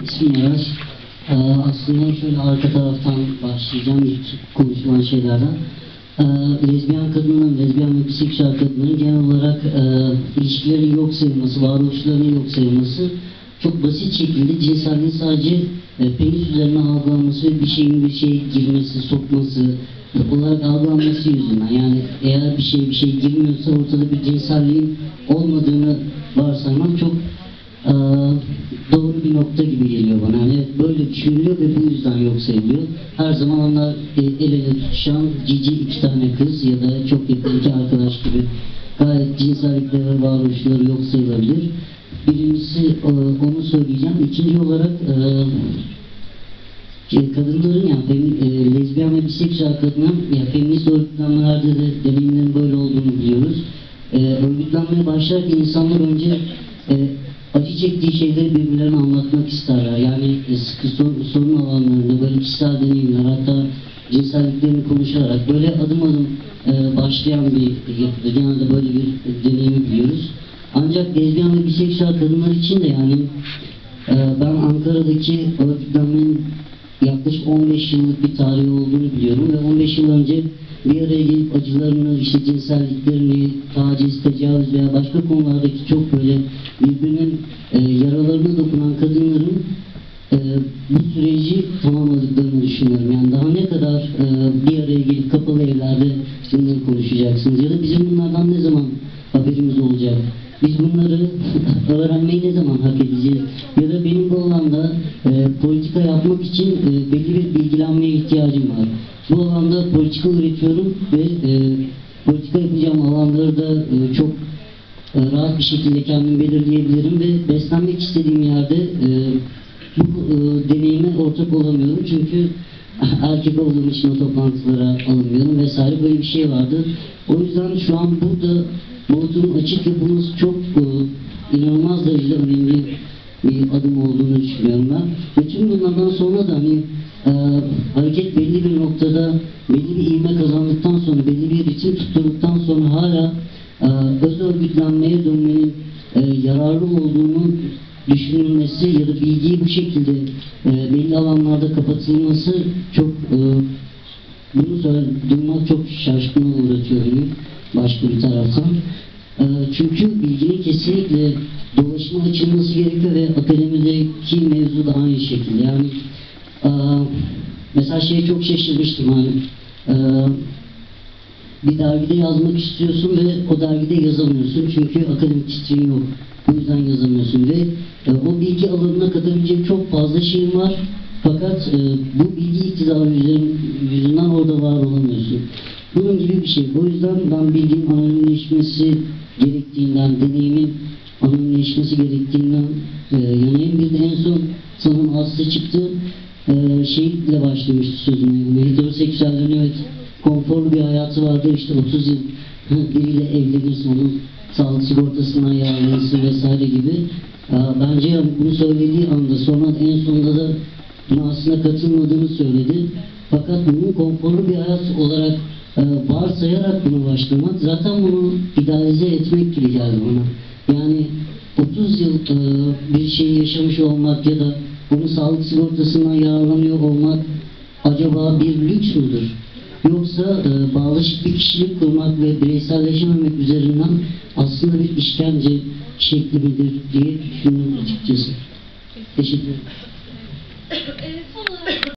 İsmim Aras. Ee, aslında şöyle arka taraftan başlayacağım konuşulan şeylerden. Ee, lezbiyen kadınların, lezbiyen ve biseksüel kadınların genel olarak e, ilişkilerin yok sayılması, varoluşlarının yok sayılması çok basit şekilde cinselliğin sadece e, penis üzerine algılanması ve bir şeyin bir şeye girmesi, sokması olarak algılanması yüzünden. Yani eğer bir şey bir şey girmiyorsa ortada bir cinselliğin olmadığını varsaymak çok düşünülüyor ve bu yüzden yok sayılıyor. Her zaman onlar e, el tutuşan cici iki tane kız ya da çok yakın iki arkadaş gibi gayet cinsellikleri ve varoluşları yok sayılabilir. Birincisi e, onu söyleyeceğim. İkinci olarak e, e, kadınların yani femi- e, lezbiyen ve biseksüel kadının ya feminist örgütlenmelerde de deneyimlerin böyle olduğunu biliyoruz. E, örgütlenmeye başlarken insanlar önce e, acı çektiği şeyleri birbirlerine anlatmak isterler. Yani sıkı sorun, sorun alanlarında böyle kişisel deneyimler hatta cinselliklerini konuşarak böyle adım adım e, başlayan bir yapıdır. Genelde böyle bir deneyimi biliyoruz. Ancak lezbiyen ve biseksüel kadınlar için de yani e, ben Ankara'daki örgütlenmenin yaklaşık 15 yıllık bir tarihi olduğunu biliyorum ve 15 yıl önce bir araya gelip acılarını, işte cinselliklerini, taciz, tecavüz veya başka konulardaki çok böyle birbirinin e, yaralarına dokunan kadınların e, bu süreci tamamladıklarını düşünüyorum. Yani daha ne kadar e, bir araya gelip kapalı evlerde bunları konuşacaksınız ya da bizim bunlardan ne zaman haberimiz olacak? Biz bunları öğrenmeyi ne zaman hak edeceğiz? Ya da benim bu alanda e, politika yapmak için e, belli bir bilgilenmeye ihtiyacım var. Bu alanda politika üretiyorum ve e, politika yapacağım alanları da e, çok e, rahat bir şekilde kendim belirleyebilirim ve beslenmek istediğim yerde e, bu e, deneyime ortak olamıyorum çünkü erkek olduğum için o toplantılara alınmıyorum vesaire böyle bir şey vardı. O yüzden şu an burada Molot'un açık yapılması çok e, inanılmaz derecede önemli bir adım olduğunu düşünüyorum ben. Tüm bunlardan sonra da hani e, hareket belli bir noktada belli bir ivme kazandıktan sonra belli bir ritim tutturduktan sonra hala e, öz örgütlenmeye dönmenin e, yararlı olduğunu düşünülmesi ya da bilgiyi bu şekilde e, belli alanlarda kapatılması çok e, bunu duymak çok şaşkına uğratıyor beni başka bir taraftan. E, çünkü bilginin kesinlikle dolaşıma açılması gerekiyor ve akademideki mevzu da aynı şekilde. Yani e, mesela şeye çok şaşırmıştım hani e, bir dergide yazmak istiyorsun ve o dergide yazamıyorsun çünkü akademik titrin yok. Bu yüzden yazamıyorsun ve e, o bilgi alanına katabilecek çok fazla şeyin var. Fakat e, bu bilgi iktidarı yüzünden, orada var olamıyorsun. Bunun gibi bir şey. O yüzden ben bilginin anonimleşmesi gerektiğinden, deneyimin anonimleşmesi gerektiğinden e, yanayım. Bir de en son sanırım Aslı çıktı e, şeyle başlamıştı sözüne. Yani heteroseksüellerin evet konforlu bir hayatı vardı. İşte 30 yıl biriyle evlenirsin, onun sağlık sigortasından yararlanırsın vesaire gibi. Bence bunu söylediği anda sonra en sonunda da buna aslında katılmadığını söyledi. Fakat bunun konforlu bir hayat olarak e, varsayarak buna başlamak zaten bunu idealize etmek gibi geldi bana. Yani 30 yıl e, bir şeyi yaşamış olmak ya da bunun sağlık sigortasından yararlanıyor olmak acaba bir lüks müdür? Yoksa e, bağlaşık bir kişilik kurmak ve bireyselleşememek üzerinden aslında bir işkence şekli midir diye düşünüyorum açıkçası. Teşekkür ederim.